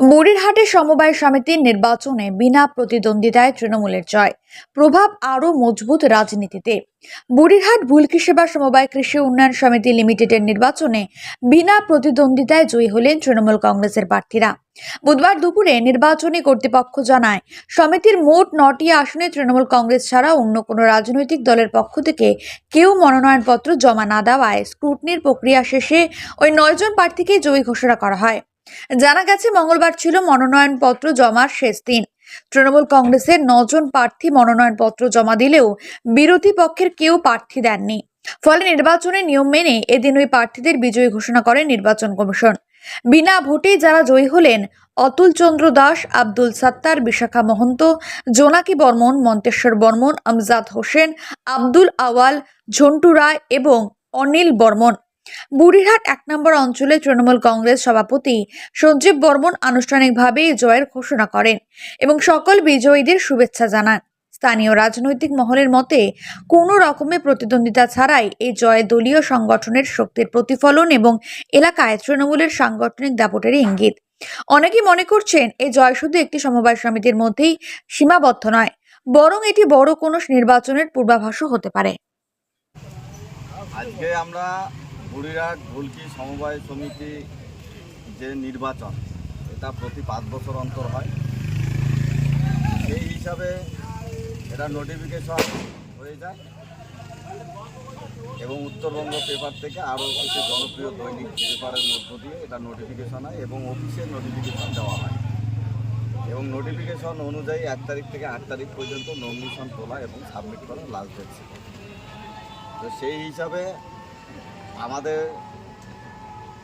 বুড়িরহাটে সমবায় সমিতির নির্বাচনে বিনা প্রতিদ্বন্দ্বিতায় তৃণমূলের জয়। প্রভাব আরও মজবুত রাজনীতিতে। বুড়িরহাট ভুলকি সেবা সমবায় কৃষি উন্নয়ন সমিতি লিমিটেডের নির্বাচনে বিনা প্রতিদ্বন্দ্বিতায় জয়ী হলেন তৃণমূল কংগ্রেসের প্রার্থীরা। বুধবার দুপুরে নির্বাচনী কর্তৃপক্ষ জানায়, সমিতির মোট নটি আসনে তৃণমূল কংগ্রেস ছাড়া অন্য কোনো রাজনৈতিক দলের পক্ষ থেকে কেউ মনোনয়নপত্র জমা না দেওয়ায় স্ক্রুটনির প্রক্রিয়া শেষে ওই নয়জন প্রার্থীকে জয়ী ঘোষণা করা হয়। জানা গেছে, মঙ্গলবার ছিল মনোনয়নপত্র জমার শেষ দিন। তৃণমূল কংগ্রেসের নজন প্রার্থী মনোনয়নপত্র জমা দিলেও বিরোধী পক্ষের কেউ প্রার্থী দেননি। ফলে নির্বাচনের নিয়ম মেনে এদিন ওই প্রার্থীদের বিজয়ী ঘোষণা করে নির্বাচন কমিশন। বিনা ভোটে যারা জয়ী হলেন, অতুল চন্দ্র দাস, আব্দুল সাত্তার, বিশাখা মহন্ত, জোনাকি বর্মন, মন্তেশ্বর বর্মন, আমজাদ হোসেন, আব্দুল আওয়াল, ঝন্টু রায় এবং অনিল বর্মন বুড়িরহাট এক নম্বর অঞ্চলে তৃণমূল কংগ্রেস সভাপতি সঞ্জীব বর্মন আনুষ্ঠানিকভাবে জয়ের ঘোষণা করেন এবং সকল বিজয়ীদের শুভেচ্ছা জানান। স্থানীয় রাজনৈতিক মহলের মতে, কোনো রকমের প্রতিদ্বন্দ্বিতা ছাড়াই এই জয় দলীয় সংগঠনের শক্তির প্রতিফলন এবং এলাকায় তৃণমূলের সাংগঠনিক দাপটের ইঙ্গিত। অনেকেই মনে করছেন এই জয় শুধু একটি সমবায় সমিতির মধ্যেই সীমাবদ্ধ নয়, বরং এটি বড় কোনো নির্বাচনের পূর্বাভাসও হতে পারে। আজকে আমরা বুড়িরাট ভুলকি সমবায় সমিতি যে নির্বাচন, এটা প্রতি পাঁচ বছর অন্তর হয়। সেই হিসাবে এটা নোটিফিকেশন হয়ে যায় এবং উত্তরবঙ্গ পেপার থেকে আরও কিছু জনপ্রিয় দৈনিক পেপারের মধ্য দিয়ে এটা নোটিফিকেশন হয় এবং অফিসে নোটিফিকেশন দেওয়া হয়। এবং নোটিফিকেশন অনুযায়ী এক তারিখ থেকে আট তারিখ পর্যন্ত নমিনেশন তোলা এবং সাবমিট করা লাস্ট ডেট ছিল। তো সেই হিসাবে আমাদের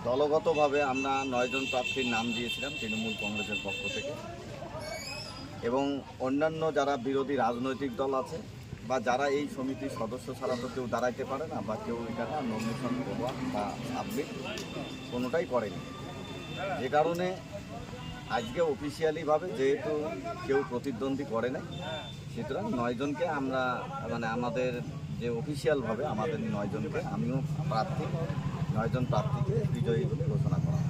দলগতভাবে আমরা নয়জন প্রার্থীর নাম দিয়েছিলাম তৃণমূল কংগ্রেসের পক্ষ থেকে। এবং অন্যান্য যারা বিরোধী রাজনৈতিক দল আছে বা যারা এই সমিতির সদস্য ছাড়া তো কেউ দাঁড়াইতে পারে না বা কেউ এখানে নমিনেশন দেওয়া বা সাবমিট কোনোটাই করেনি। যে কারণে আজকে অফিসিয়ালিভাবে যেহেতু কেউ প্রতিদ্বন্দ্বী করে না সুতরাং নয়জনকে আমরা মানে আমাদের যে অফিসিয়ালভাবে আমাদের নয়জনকে, আমিও প্রার্থী, নয়জন প্রার্থীকে বিজয়ী বলে ঘোষণা করা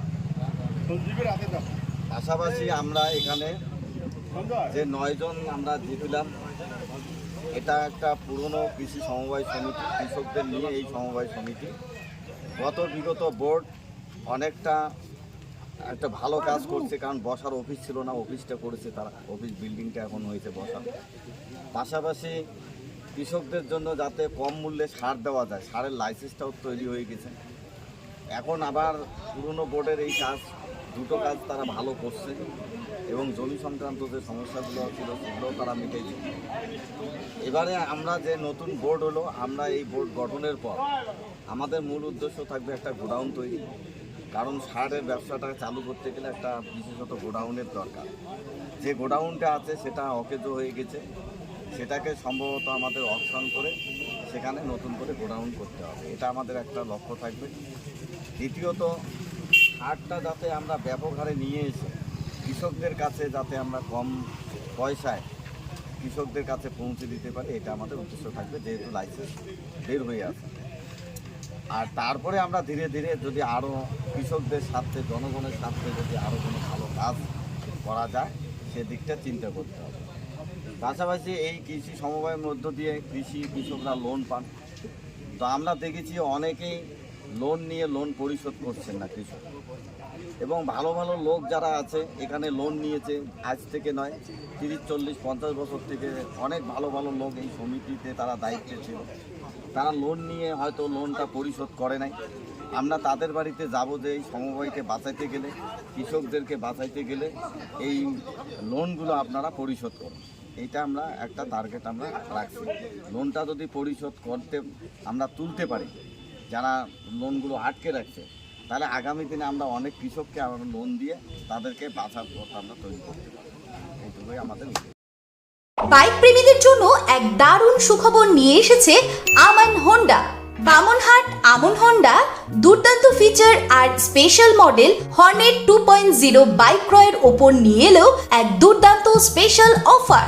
পাশাপাশি আমরা এখানে যে নয়জন আমরা জিতলাম, এটা একটা পুরনো কৃষি সমবায় সমিতি, কৃষকদের নিয়ে এই সমবায় সমিতি। গত বিগত বোর্ড অনেকটা একটা ভালো কাজ করছে, কারণ বসার অফিস ছিল না অফিসটা করেছে তারা অফিস বিল্ডিংটা এখন হয়েছে বসার। পাশাপাশি কৃষকদের জন্য যাতে কম মূল্যে সার দেওয়া যায়, সারের লাইসেন্সটাও তৈরি হয়ে গেছে। এখন আবার পুরনো বোর্ডের এই কাজ, দুটো কাজ তারা ভালো করছে এবং জমি সংক্রান্ত যে সমস্যাগুলো ছিল সেগুলোও তারা মিটেছে। এবারে আমরা যে নতুন বোর্ড হলো, আমরা এই বোর্ড গঠনের পর আমাদের মূল উদ্দেশ্য থাকবে একটা গোডাউন তৈরি। কারণ সারের ব্যবসাটা চালু করতে গেলে একটা বিশেষত গোডাউনের দরকার। যে গোডাউনটা আছে সেটা অকেজো হয়ে গেছে। সেটাকে সম্ভবত আমাদের অপশন করে সেখানে নতুন করে গোডাউন করতে হবে। এটা আমাদের একটা লক্ষ্য থাকবে। দ্বিতীয়ত, হাটটা যাতে আমরা ব্যাপক হারে নিয়ে এসে কৃষকদের কাছে যাতে আমরা কম পয়সায় কৃষকদের কাছে পৌঁছে দিতে পারি, এটা আমাদের উদ্দেশ্য থাকবে, যেহেতু লাইসেন্স বের হয়ে আছে। আর তারপরে আমরা ধীরে ধীরে যদি আরও কৃষকদের স্বার্থে, জনগণের স্বার্থে যদি আরও কোনো ভালো কাজ করা যায়, সেদিকটা চিন্তা করতে হবে। পাশাপাশি এই কৃষি সমবায়ের মধ্য দিয়ে কৃষি কৃষকরা লোন পান। তো আমরা দেখেছি অনেকেই লোন নিয়ে লোন পরিশোধ করছেন না কৃষক। এবং ভালো ভালো লোক যারা আছে, এখানে লোন নিয়েছে, আজ থেকে নয়, তিরিশ, চল্লিশ, পঞ্চাশ বছর থেকে অনেক ভালো ভালো লোক এই সমিতিতে তারা দায়িত্বে ছিল। তারা লোন নিয়ে হয়তো লোনটা পরিশোধ করে নাই। আমরা তাদের বাড়িতে যাব যে এই সমবায়কে বাঁচাইতে গেলে, কৃষকদেরকে বাঁচাইতে গেলে এই লোনগুলো আপনারা পরিশোধ করুন। এইটা আমরা একটা টার্গেট আমরা রাখছি। লোনটা যদি পরিশোধ করতে আমরা তুলতে পারি, যারা লোনগুলো আটকে রাখছে, তাহলে আগামী দিনে আমরা অনেক কৃষককে আমরা লোন দিয়ে তাদেরকে বাঁচার পথ আমরা তৈরি করতে পারি। এইটুকুই আমাদের বাইক প্রেমীদের জন্য এক দারুণ সুখবর নিয়ে এসেছে আমান হোন্ডা বামনহাট আমন হন্ডা দুর্দান্ত ফিচার আর special model Hornet two point zero bike ক্রয়ের ওপর নিয়ে এলেও এক দুর্দান্ত স্পেশাল অফার